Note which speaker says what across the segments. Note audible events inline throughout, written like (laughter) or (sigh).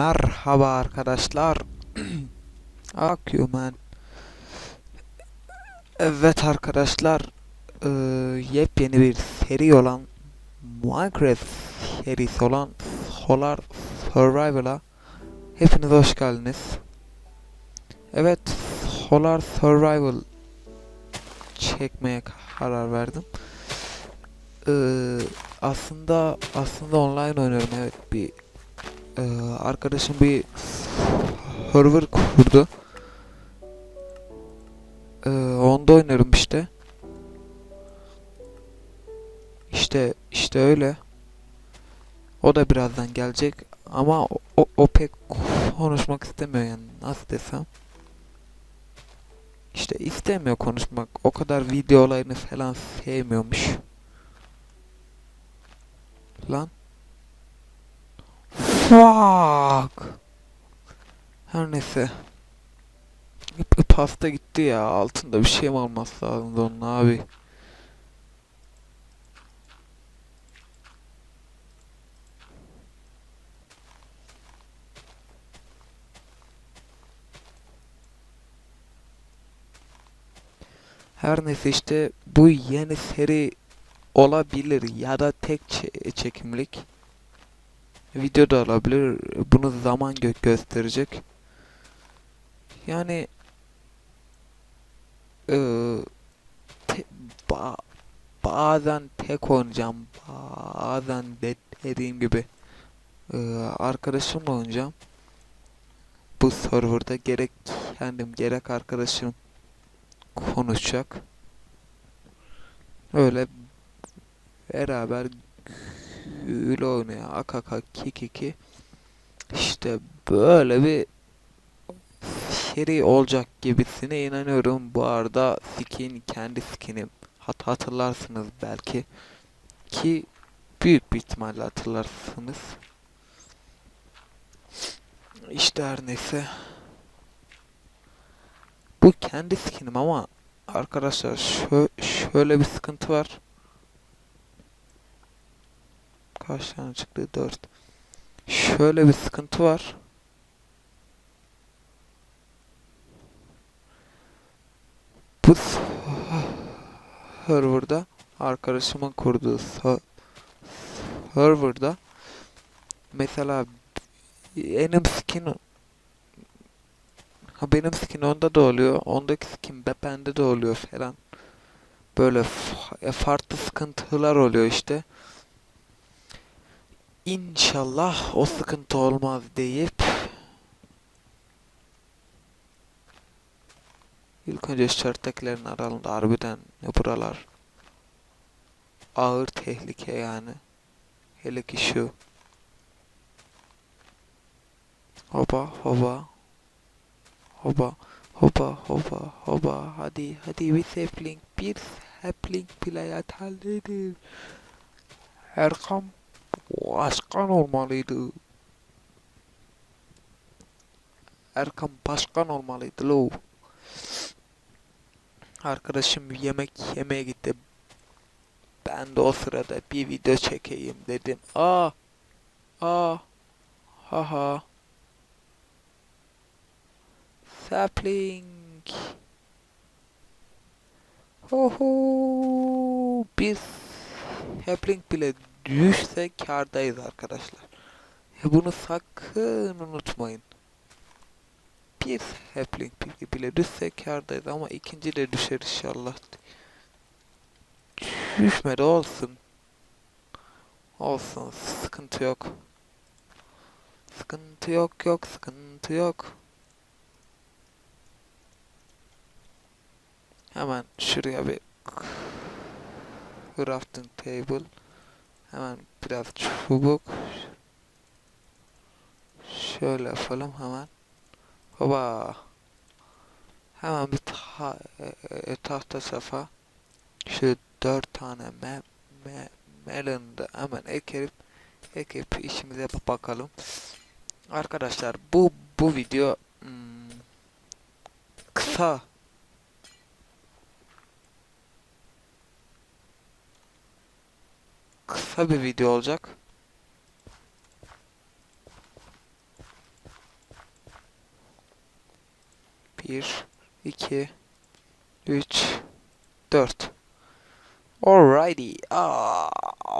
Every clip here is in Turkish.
Speaker 1: Merhaba arkadaşlar. (clears throat) Akumen. Evet arkadaşlar. eee, yepyeni bir seri olan Minecraft serisi olan Solar Survival'a hepiniz hoş geldiniz. Evet, Solar Survival çekmeye karar verdim. Eee, aslında aslında online oynuyorum evet bir ee, arkadaşım bir server kurdu. Ee, onda oynarım işte. İşte işte öyle. O da birazdan gelecek ama o, o, o pek konuşmak istemiyor yani nasıl desem. İşte istemiyor konuşmak. O kadar video olayını falan sevmiyormuş. Lan. Fuck. Her neyse. Pasta gitti ya. Altında bir şey mi olması lazımdı onun abi. Her neyse işte bu yeni seri olabilir ya da tek çe- çekimlik video da olabilir. Bunu zaman gö gösterecek. Yani eee, te- ba- bazen tek oynayacağım. Bazen de dediğim gibi eee, arkadaşımla oynayacağım. Bu serverda gerek kendim gerek arkadaşım konuşacak. Öyle beraber gül oynaya akaka kikiki işte böyle bir seri olacak gibisine inanıyorum. Bu arada skin kendi skinim. Hat hatırlarsınız belki ki büyük bir ihtimalle hatırlarsınız. İşte her neyse. Bu kendi skinim ama arkadaşlar şö şöyle bir sıkıntı var. Kaç tane çıktı? 4. Şöyle bir sıkıntı var. Bu serverda arkadaşımın kurduğu se- serverda mesela benim skin ha benim skin onda da oluyor. Ondaki skin be- bende de oluyor falan. Böyle f- farklı sıkıntılar oluyor işte. İnşallah o sıkıntı olmaz deyip ilk önce şarttakilerin aralığında harbiden buralar ağır tehlike yani. Hele ki şu. Hoba hoba. Hoba hoba hoba hoba. Hadi hadi bir sapling bir sapling playat halledir. Erkam başkan olmalıydı. Erkan başkan olmalıydı lo. Arkadaşım yemek yemeye gitti. Ben de o sırada bir video çekeyim dedim. Aa, aa, haha. Sapling. Oho, biz sapling bile düşse kardayız arkadaşlar. Bunu sakın unutmayın. Bir sapling bile düşse kardayız ama ikinci de düşer inşallah. Düşmedi olsun. Olsun sıkıntı yok. Sıkıntı yok yok sıkıntı yok. Hemen şuraya bir crafting table. Hemen biraz çubuk. Şöyle yapalım hemen. Hoba. Hemen bir ta e- e- tahta safa. Şu dört tane me me melonu da hemen ekip ekip işimize bakalım. Arkadaşlar bu bu video hmm, kısa kısa bir video olacak. Bir, iki, üç, dört. Alrighty. Ah,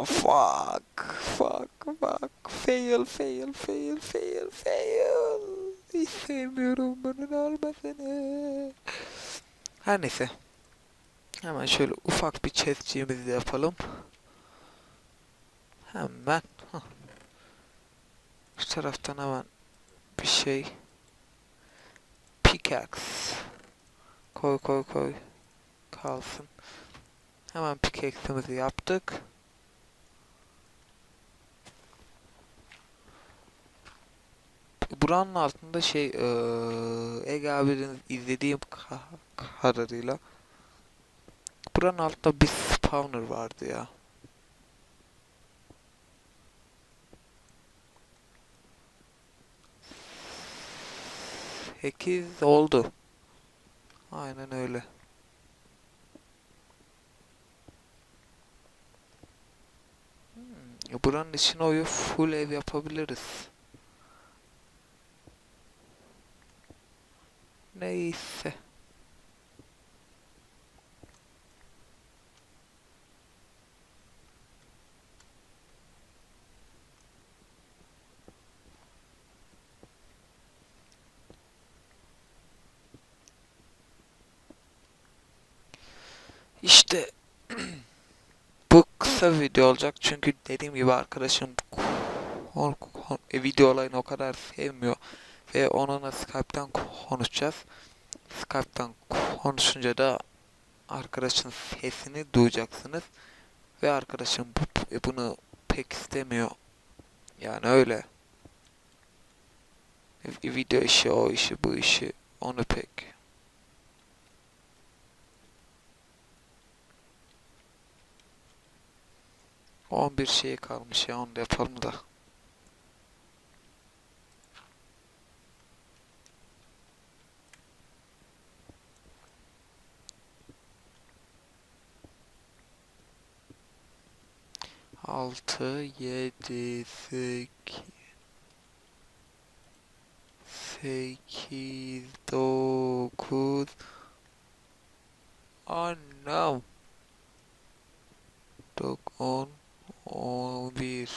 Speaker 1: fuck, fuck, fuck. Fail, fail, fail, fail, fail. Hiç sevmiyorum bunun olmasını. Her neyse. Hemen şöyle ufak bir chestciğimizi de yapalım. Hemen. Hah. Şu taraftan hemen bir şey. Pickaxe. Koy koy koy. Kalsın. Hemen pickaxe'imizi yaptık. Buranın altında şey eee Ege abinin izlediğim ka- kadarıyla buranın altında bir spawner vardı ya. 8 oldu. Aynen öyle. Hmm, buranın içine oyu full ev yapabiliriz. Neyse. İşte bu kısa bir video olacak çünkü dediğim gibi arkadaşım e, video olayını o kadar sevmiyor ve onunla Skype'tan konuşacağız. Skype'tan konuşunca da arkadaşın sesini duyacaksınız ve arkadaşım e, bunu pek istemiyor. Yani öyle. E, Video işi, o işi, bu işi onu pek On bir şey kalmış ya onu da yapalım da. Altı, yedi, sekiz, sekiz, dokuz, anam. Dok, on, on bir,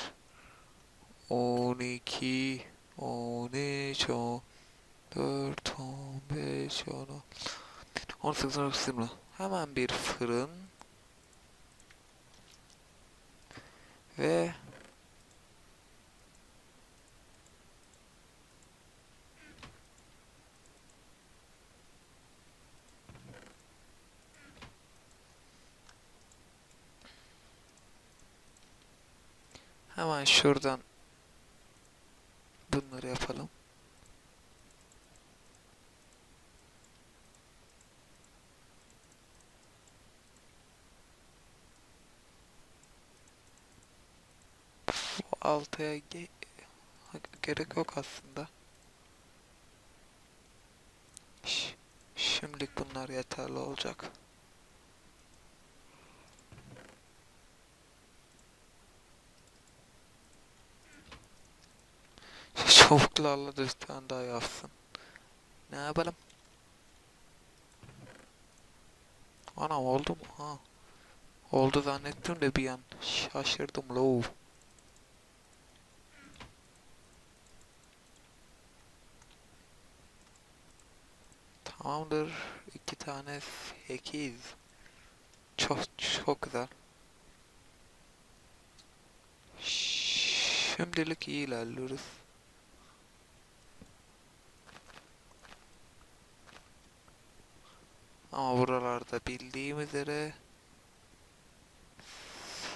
Speaker 1: on iki, on üç, on dört, on beş, on altı, on sekiz, on dokuz, yirmi. Hemen bir fırın. Ve hemen şuradan bunları yapalım. Altıya ge- gerek yok aslında. Şimdilik bunlar yeterli olacak. Çabuklarla da bir daha yapsın. Ne yapalım? Ana oldu mu? Ha. Oldu zannettim de bir an şaşırdım lo. Tamamdır. İki tane sekiz. Çok çok güzel. Şimdilik iyi ilerliyoruz. Ama buralarda bildiğim üzere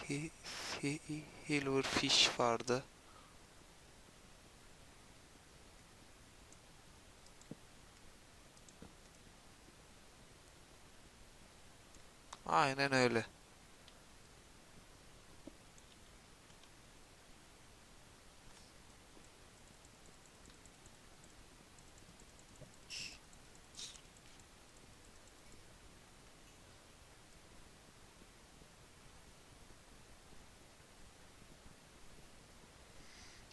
Speaker 1: si, si, silverfish vardı. Aynen öyle.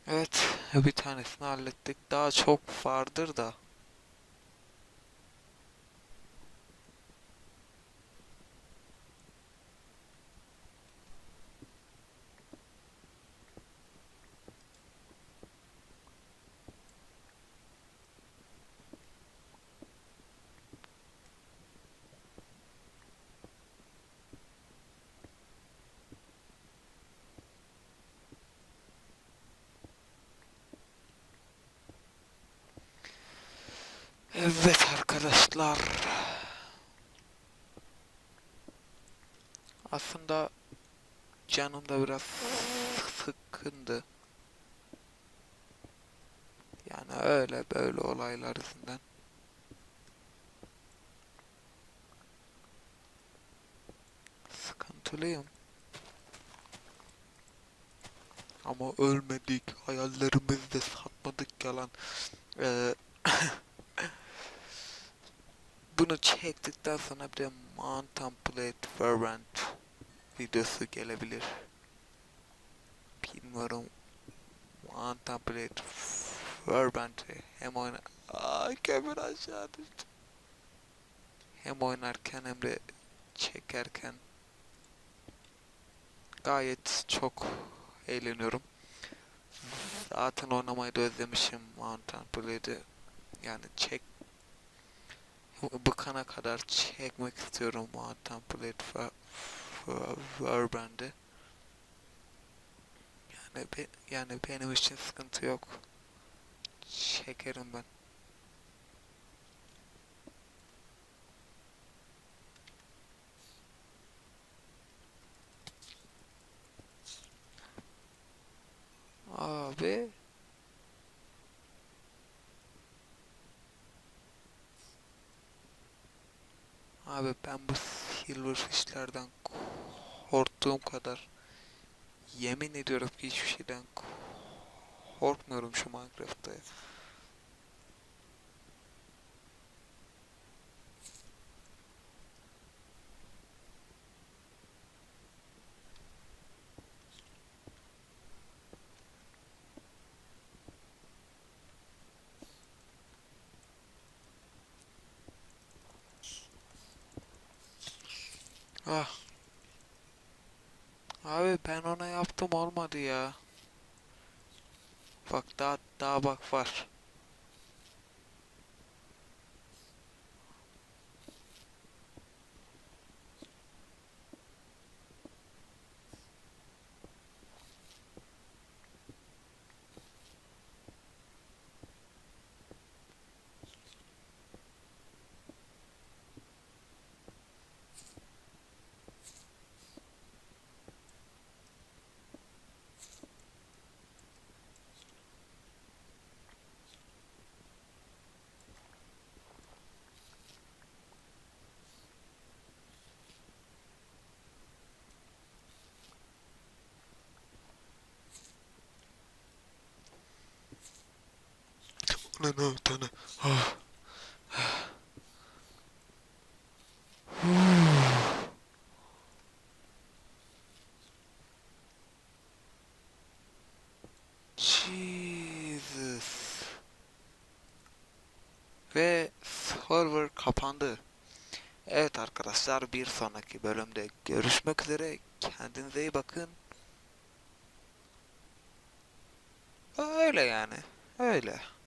Speaker 1: Evet, bir tanesini hallettik. Daha çok vardır da. Evet arkadaşlar. Aslında canım da biraz sıkkındı. Yani öyle böyle olaylar yüzünden. Sıkıntılıyım. Ama ölmedik. Hayallerimizi de satmadık yalan. Ee, (laughs) bunu çektikten sonra bir de Contemplate Fervent videosu gelebilir. Bilmiyorum. Contemplate Fervent'i hem oyna... Ay kömür aşağı düştü. Hem oynarken hem de çekerken gayet çok eğleniyorum. Zaten oynamayı da özlemişim Contemplate'i. Yani çek bıkana kadar çekmek istiyorum Fer- Fer- Verband'i. Yani, be, yani benim için sıkıntı yok. Çekerim ben. Abi. Abi ben bu silverfishlerden korktuğum kadar yemin ediyorum ki hiçbir şeyden korkmuyorum şu Minecraft'ta ya. Ah. Abi ben ona yaptım olmadı ya. Bak daha daha bak var. Ulan o tane. Ah. (sighs) Jesus. Ve server kapandı. Evet arkadaşlar bir sonraki bölümde görüşmek üzere. Kendinize iyi bakın. Öyle yani. Öyle.